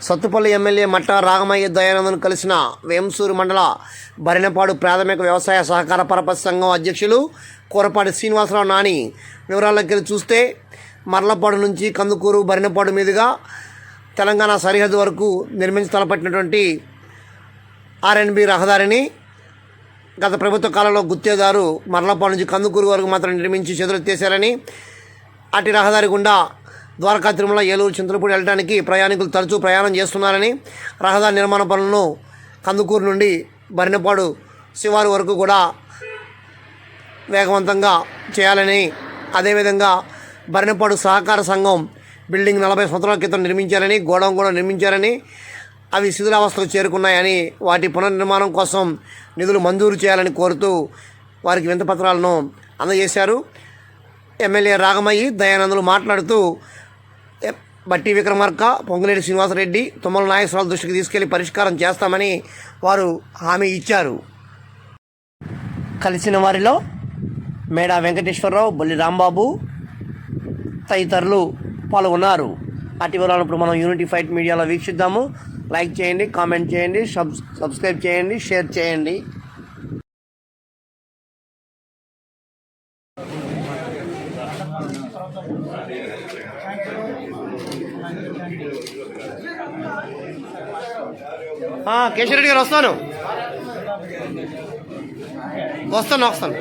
Sathupalli MLA మట్ట రాగమయ్య దయానందను కలిసిన వేంసూరు మండల బరినపాడు ప్రాథమిక వ్యవసాయ సహకార పరపతి సంఘం అధ్యక్షులు కూరపాటి శ్రీనివాసరావు నాని వివరాల్లోకి వెళ్ళి చూస్తే మర్లపాడు నుంచి కందుకూరు బరినపాడు మీదుగా తెలంగాణ సరిహద్దు వరకు నిర్మించి తలపట్టినటువంటి ఆర్ఎన్బి రహదారిని గత ప్రభుత్వ కాలంలో గుత్తేదారు మర్లపాడు నుంచి కందుకూరు వరకు మాత్రం నిర్మించి చేతులెత్తేశారని అటు రహదారి గుండా ద్వారకా తిరుమల ఏలూరు చింతలపూడి వెళ్ళడానికి ప్రయాణికులు తరచూ ప్రయాణం చేస్తున్నారని రహదారి నిర్మాణ పనులను కందుకూరు నుండి బరినపాడు శివారు వరకు కూడా వేగవంతంగా చేయాలని అదేవిధంగా బరినపాడు సహకార సంఘం బిల్డింగ్ నలభై సంవత్సరాల క్రితం నిర్మించారని గోడౌన్ కూడా నిర్మించారని అవి శిథిలావస్థకు చేరుకున్నాయని వాటి పునర్నిర్మాణం కోసం నిధులు మంజూరు చేయాలని కోరుతూ వారికి వింతపత్రాలను అందజేశారు. ఎమ్మెల్యే రాగమయ్యి దయానందులు మాట్లాడుతూ బట్టి విక్రమార్క పొంగులేటి శ్రీనివాసరెడ్డి తుమ్మల నాగేశ్వరరావు దృష్టికి తీసుకెళ్ళి పరిష్కారం చేస్తామని వారు హామీ ఇచ్చారు. కలిసిన వారిలో మేడా వెంకటేశ్వరరావు బొల్లి రాంబాబు తదితరులు పాల్గొన్నారు. అటు ఇప్పుడు మనం యూనిటీ ఫైట్ మీడియాలో వీక్షిద్దాము. లైక్ చేయండి కామెంట్ చేయండి సబ్ సబ్స్క్రైబ్ చేయండి షేర్ చేయండి. కేశరెడ్డి గారు వస్తాను. వస్తాను వస్తాను.